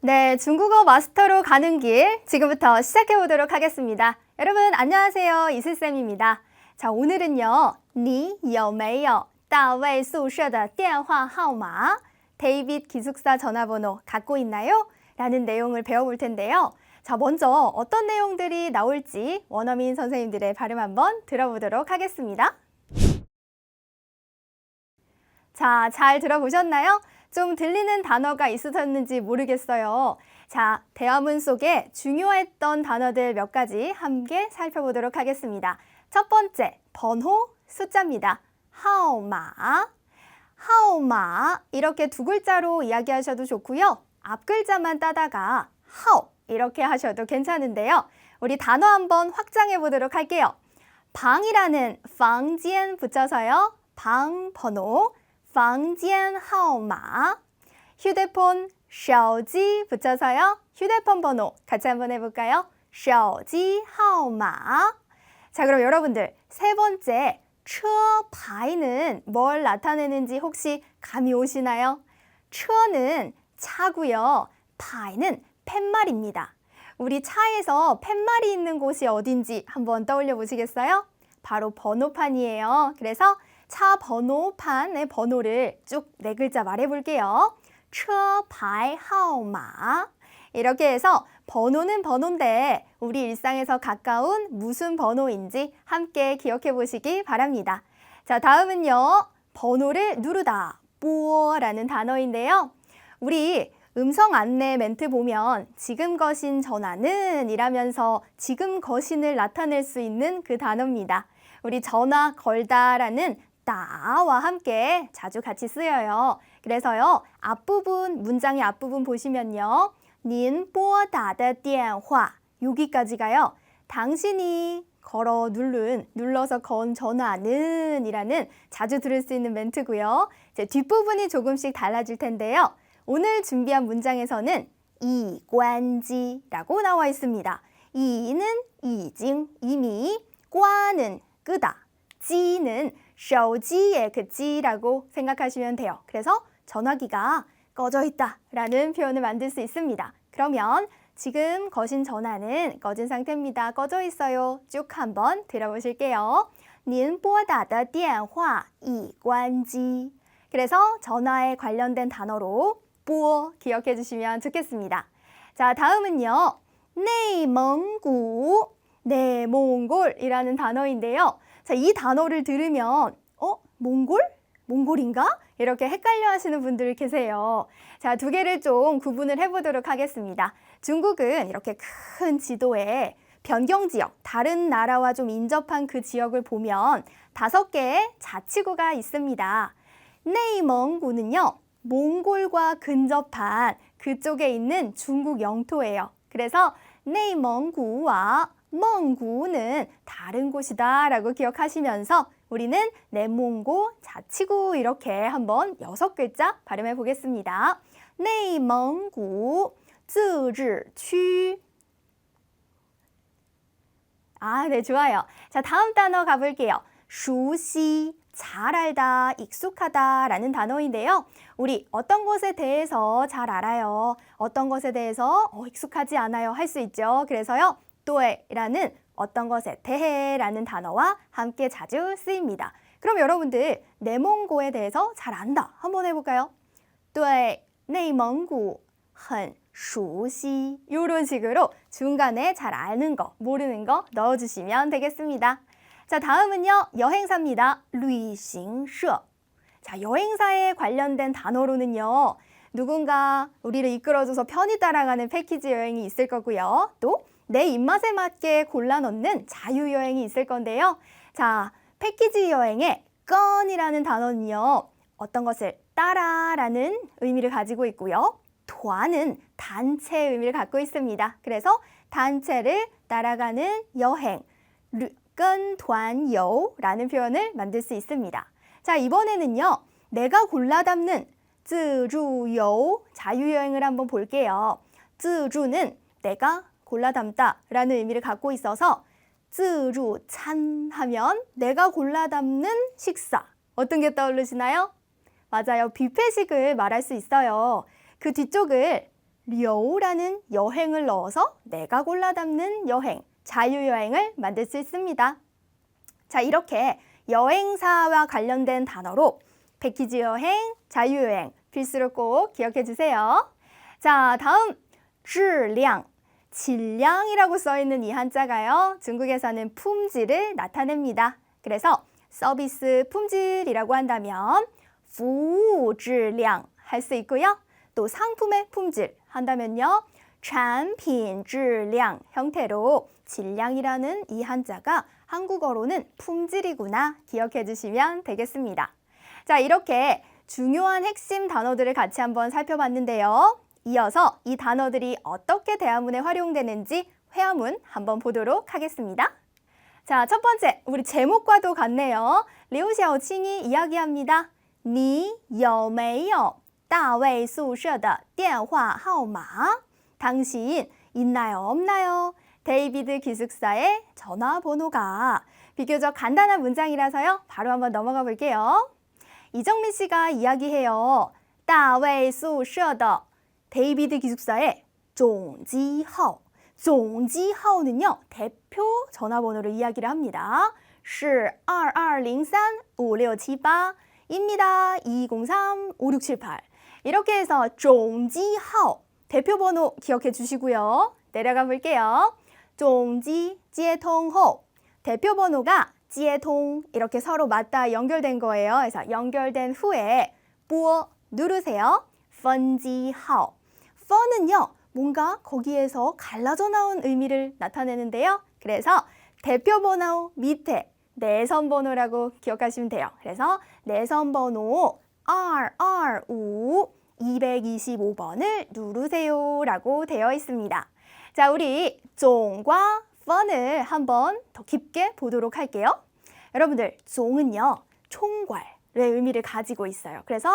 네, 중국어 마스터로 가는 길 지금부터 시작해 보도록 하겠습니다. 여러분 안녕하세요. 이슬쌤입니다. 자, 오늘은요. 你有没有大卫宿舍的电话号码? 데이빗 기숙사 전화번호 갖고 있나요? 라는 내용을 배워볼 텐데요. 자, 먼저 어떤 내용들이 나올지 원어민 선생님들의 발음 한번 들어보도록 하겠습니다. 자, 잘 들어보셨나요? 좀 들리는 단어가 있으셨는지 모르겠어요. 자, 대화문 속에 중요했던 단어들 몇 가지 함께 살펴보도록 하겠습니다. 첫 번째, 번호, 숫자입니다. 하오마, 하오마 이렇게 두 글자로 이야기하셔도 좋고요. 앞 글자만 따다가 하오 이렇게 하셔도 괜찮은데요. 우리 단어 한번 확장해 보도록 할게요. 방이라는 房间 붙여서요. 방 번호 房间号码 휴대폰 手机 붙여서요. 휴대폰 번호 같이 한번 해볼까요? 手机号码 자 그럼 여러분들 세 번째 车牌는 뭘 나타내는지 혹시 감이 오시나요? 车는 차고요. 牌는 팻말입니다. 우리 차에서 팻말이 있는 곳이 어딘지 한번 떠올려 보시겠어요? 바로 번호판이에요. 그래서 차 번호판의 번호를 쭉 네 글자 말해 볼게요. 车牌号码 이렇게 해서 번호는 번호인데 우리 일상에서 가까운 무슨 번호인지 함께 기억해 보시기 바랍니다. 자, 다음은요. 번호를 누르다. 뽀라는 단어인데요. 우리 음성 안내 멘트 보면 지금 거신 전화는 이라면서 지금 거신을 나타낼 수 있는 그 단어입니다. 우리 전화 걸다라는 다와 함께 자주 같이 쓰여요. 그래서요, 앞부분, 문장의 앞부분 보시면요. 닌 뽀다의 电화 여기까지가요. 당신이 걸어 누른, 눌러서 건 전화는 이라는 자주 들을 수 있는 멘트고요. 이제 뒷부분이 조금씩 달라질 텐데요. 오늘 준비한 문장에서는 이관지라고 나와 있습니다. 이는 이징, 이미, 꽈는 끄다, 지는 手机의 그 지라고 생각하시면 돼요. 그래서 전화기가 꺼져 있다라는 표현을 만들 수 있습니다. 그러면 지금 거신 전화는 꺼진 상태입니다. 꺼져 있어요. 쭉 한번 들어보실게요. 您拨打的电话已关机. 그래서 전화에 관련된 단어로 拨 기억해 주시면 좋겠습니다. 자, 다음은요. 내몽구, 내몽골이라는 단어인데요. 자, 이 단어를 들으면 어? 몽골? 몽골인가? 이렇게 헷갈려 하시는 분들 계세요. 자, 두 개를 좀 구분을 해보도록 하겠습니다. 중국은 이렇게 큰 지도에 변경 지역, 다른 나라와 좀 인접한 그 지역을 보면 다섯 개의 자치구가 있습니다. 네이멍구는요, 몽골과 근접한 그쪽에 있는 중국 영토예요. 그래서 네이멍구와 멍구는 다른 곳이다 라고 기억하시면서 우리는 내몽고 자치구 이렇게 한번 여섯 글자 발음해 보겠습니다. 네이멍구 自治区 아, 네, 좋아요. 자, 다음 단어 가볼게요. 熟悉, 잘 알다, 익숙하다 라는 단어인데요. 우리 어떤 것에 대해서 잘 알아요. 어떤 것에 대해서 어, 익숙하지 않아요. 할 수 있죠. 그래서요. 对라는 어떤 것에 대해라는 단어와 함께 자주 쓰입니다. 그럼 여러분들 내몽고에 대해서 잘 안다. 한번 해볼까요? 对内蒙古很熟悉 이런 식으로 중간에 잘 아는 거, 모르는 거 넣어주시면 되겠습니다. 자, 다음은요. 여행사입니다. 旅行社 자, 여행사에 관련된 단어로는요. 누군가 우리를 이끌어줘서 편히 따라가는 패키지 여행이 있을 거고요. 또 내 입맛에 맞게 골라 넣는 자유여행이 있을 건데요. 자, 패키지 여행의 건이라는 단어는요. 어떤 것을 따라라는 의미를 가지고 있고요. 도안은 단체의 의미를 갖고 있습니다. 그래서 단체를 따라가는 여행, 끈도안여라는 표현을 만들 수 있습니다. 자, 이번에는요. 내가 골라 담는 쯔주요 자유여행을 한번 볼게요. 쯔주는 내가 골라 담다 라는 의미를 갖고 있어서 쯔루 찬 하면 내가 골라 담는 식사 어떤 게 떠오르시나요? 맞아요. 뷔페식을 말할 수 있어요. 그 뒤쪽을 려우라는 여행을 넣어서 내가 골라 담는 여행, 자유여행을 만들 수 있습니다. 자, 이렇게 여행사와 관련된 단어로 패키지 여행, 자유여행 필수로 꼭 기억해 주세요. 자, 다음 질량 질량이라고 써 있는 이 한자가요. 중국에서는 품질을 나타냅니다. 그래서 서비스 품질이라고 한다면 服务质量 할 수 있고요. 또 상품의 품질 한다면요. 产品质量 형태로 질량이라는 이 한자가 한국어로는 품질이구나 기억해 주시면 되겠습니다. 자, 이렇게 중요한 핵심 단어들을 같이 한번 살펴봤는데요. 이어서 이 단어들이 어떻게 대화문에 활용되는지 회화문 한번 보도록 하겠습니다. 자, 첫 번째, 우리 제목과도 같네요. 리우샤오칭이 이야기합니다. 你有没有大卫宿舍的电话号码? 당신 있나요, 없나요? 데이비드 기숙사의 전화번호가 비교적 간단한 문장이라서요. 바로 한번 넘어가 볼게요. 이정민 씨가 이야기해요. 大卫宿舍的 데이비드 기숙사의 종지하오. 종지하오는요. 대표 전화번호를 이야기를 합니다. 是 2203-5678입니다. 203-5678 이렇게 해서 종지하오 대표 번호 기억해 주시고요. 내려가 볼게요. 종지 지에통호 대표 번호가 지에통 이렇게 서로 맞다 연결된 거예요. 그래서 연결된 후에 뿌어 누르세요. 펀지하오 펀은요 뭔가 거기에서 갈라져 나온 의미를 나타내는데요. 그래서 대표 번호 밑에 내선 번호라고 기억하시면 돼요. 그래서 내선 번호 RR5 225번을 누르세요 라고 되어 있습니다. 자, 우리 종과 펀을 한번 더 깊게 보도록 할게요. 여러분들, 종은요, 총괄의 의미를 가지고 있어요. 그래서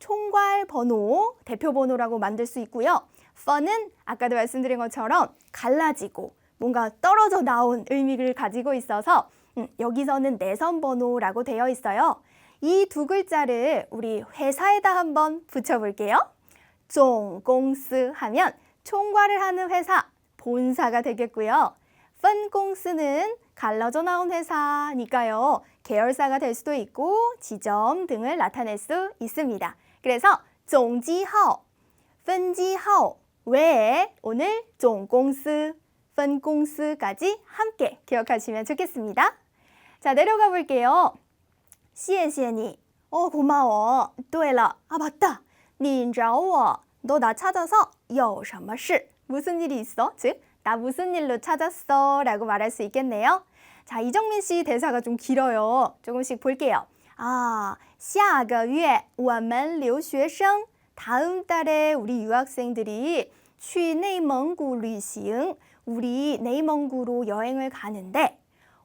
총괄 번호, 대표 번호라고 만들 수 있고요. 펀은 아까도 말씀드린 것처럼 갈라지고 뭔가 떨어져 나온 의미를 가지고 있어서 음, 여기서는 내선 번호라고 되어 있어요. 이 두 글자를 우리 회사에다 한번 붙여볼게요. 종공스 하면 총괄을 하는 회사, 본사가 되겠고요. 펀공스는 갈라져 나온 회사니까요. 계열사가 될 수도 있고 지점 등을 나타낼 수 있습니다. 그래서 종지하오, 펀지하오 외에 오늘 종공스, 펀공스까지 함께 기억하시면 좋겠습니다. 자, 내려가 볼게요. 谢谢你. 어, 고마워. 对了. 아, 맞다. 你找我. 너 나 찾아서 有什么事? 무슨 일이 있어? 즉, 나 무슨 일로 찾았어? 라고 말할 수 있겠네요. 자, 이정민 씨 대사가 좀 길어요. 조금씩 볼게요. 아, 下个月我们留学生 다음 달에 우리 유학생들이 去内蒙古旅行 우리 네이멍구로 여행을 가는데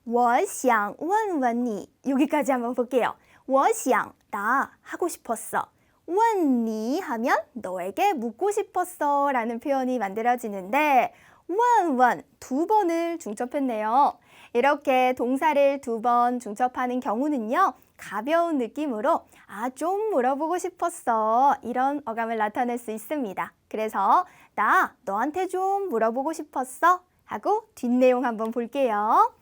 我想问问你 여기까지 한번 볼게요. 我想 나 하고 싶었어. 问你 하면 너에게 묻고 싶었어 라는 표현이 만들어지는데 问问 두 번을 중첩했네요. 이렇게 동사를 두 번 중첩하는 경우는요. 가벼운 느낌으로 아, 좀 물어보고 싶었어. 이런 어감을 나타낼 수 있습니다. 그래서 나 너한테 좀 물어보고 싶었어. 하고 뒷내용 한번 볼게요.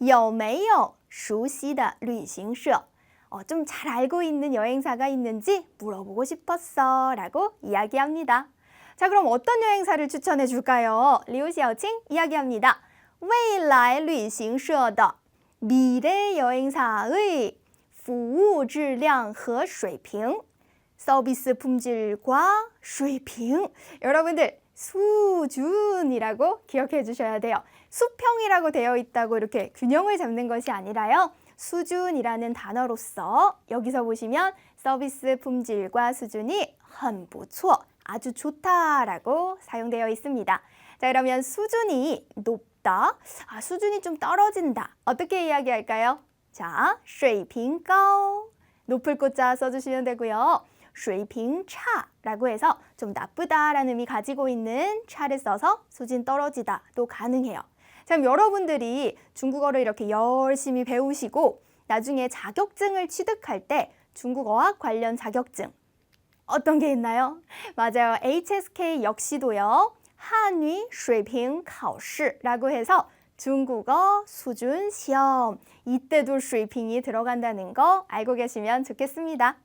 有没有熟悉的旅行社? 어, 좀 잘 알고 있는 여행사가 있는지 물어보고 싶었어. 라고 이야기합니다. 자, 그럼 어떤 여행사를 추천해 줄까요? 리우시아칭 이야기합니다. 未来旅行社的 미래 여행사의 服务质量和水平 서비스 품질과 水平 여러분들 수준이라고 기억해 주셔야 돼요. 수평이라고 되어 있다고 이렇게 균형을 잡는 것이 아니라요. 수준이라는 단어로서 여기서 보시면 서비스 품질과 수준이 很不错 아주 좋다라고 사용되어 있습니다. 자, 그러면 수준이 높다. 아, 수준이 좀 떨어진다. 어떻게 이야기할까요? 자, 水平高 높을 꽃자 써주시면 되고요. 水平差라고 해서 좀 나쁘다라는 의미 가지고 있는 차를 써서 수준 떨어지다도 가능해요. 자, 그럼 여러분들이 중국어를 이렇게 열심히 배우시고 나중에 자격증을 취득할 때 중국어학 관련 자격증 어떤 게 있나요? 맞아요. HSK 역시도요. 한위 水平考试라고 해서 중국어 수준 시험. 이때도 水平이 들어간다는 거 알고 계시면 좋겠습니다.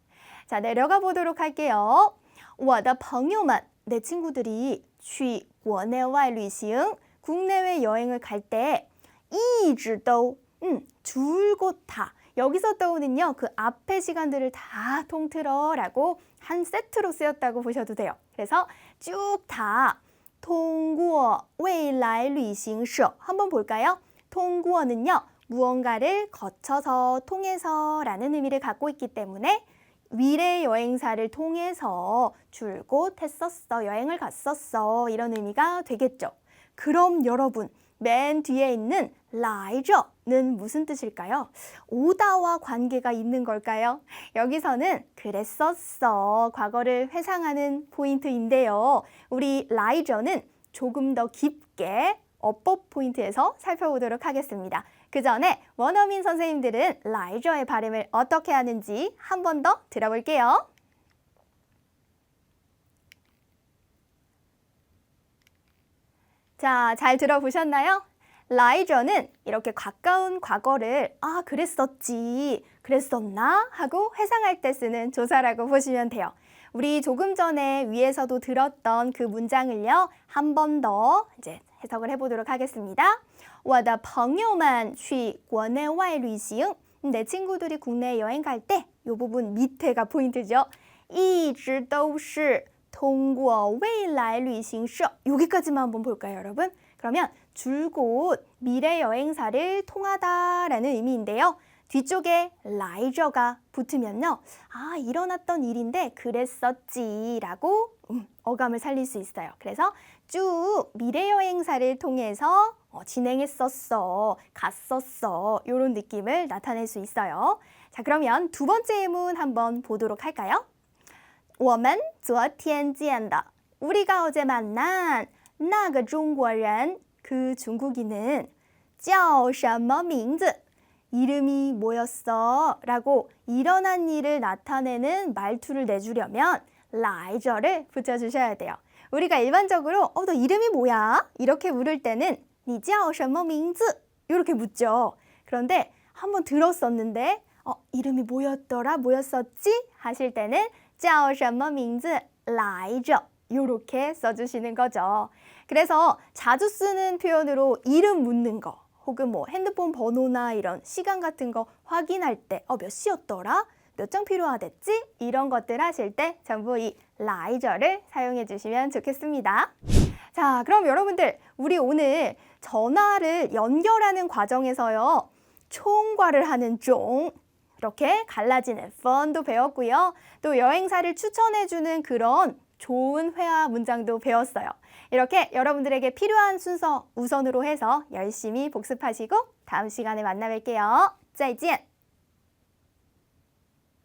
자, 내려가 보도록 할게요. 我的朋友们, 내 친구들이 去国内外旅行, 국내외 여행을 갈 때, 一直都, 음, 줄곧 다. 여기서 떠오는요, 그 앞의 시간들을 다 통틀어 라고 한 세트로 쓰였다고 보셔도 돼요. 그래서 쭉 다, 통구어, 외라이 리싱쇼 한번 볼까요? 통구어는요. 무언가를 거쳐서 통해서 라는 의미를 갖고 있기 때문에 미래 여행사를 통해서 줄곧 했었어, 여행을 갔었어 이런 의미가 되겠죠. 그럼 여러분 맨 뒤에 있는 라이저는 무슨 뜻일까요? 오다와 관계가 있는 걸까요? 여기서는 그랬었어 과거를 회상하는 포인트인데요. 우리 라이저는 조금 더 깊게 어법 포인트에서 살펴보도록 하겠습니다. 그 전에 원어민 선생님들은 라이저의 발음을 어떻게 하는지 한 번 더 들어볼게요. 자, 잘 들어보셨나요? 라이저는 이렇게 가까운 과거를 아, 그랬었지, 그랬었나? 하고 회상할 때 쓰는 조사라고 보시면 돼요. 우리 조금 전에 위에서도 들었던 그 문장을요, 한 번 더 이제 해석을 해보도록 하겠습니다. 我的朋友们去国内外旅行. 내 친구들이 국내 여행 갈 때 이 부분 밑에가 포인트죠. 一直都是 동구어 웨일라이 리싱쇼 여기까지만 한번 볼까요, 여러분? 그러면 줄곧 미래 여행사를 통하다라는 의미인데요. 뒤쪽에 라이저가 붙으면요. 아, 일어났던 일인데 그랬었지라고 음, 어감을 살릴 수 있어요. 그래서 쭉 미래 여행사를 통해서 어, 진행했었어, 갔었어 요런 느낌을 나타낼 수 있어요. 자, 그러면 두 번째 예문 한번 보도록 할까요? 我们昨天见的 우리가 어제 만난 那个中国人그 중국인은 叫什么名字 이름이 뭐였어? 라고 일어난 일을 나타내는 말투를 내주려면 라이저를 붙여주셔야 돼요. 우리가 일반적으로 어, 너 이름이 뭐야? 이렇게 물을 때는 你叫什么名字? 이렇게 묻죠. 그런데 한번 들었었는데 어, 이름이 뭐였더라? 뭐였었지? 하실 때는 叫什么名字来着 이렇게 써주시는 거죠. 그래서 자주 쓰는 표현으로 이름 묻는 거 혹은 뭐 핸드폰 번호나 이런 시간 같은 거 확인할 때 어, 몇 시였더라? 몇 장 필요하댔지? 이런 것들 하실 때 전부 이 라이저를 사용해 주시면 좋겠습니다. 자, 그럼 여러분들 우리 오늘 전화를 연결하는 과정에서요. 총괄을 하는 종 이렇게 갈라지는 펀도 배웠고요. 또 여행사를 추천해주는 그런 좋은 회화 문장도 배웠어요. 이렇게 여러분들에게 필요한 순서 우선으로 해서 열심히 복습하시고 다음 시간에 만나 뵐게요. 再见!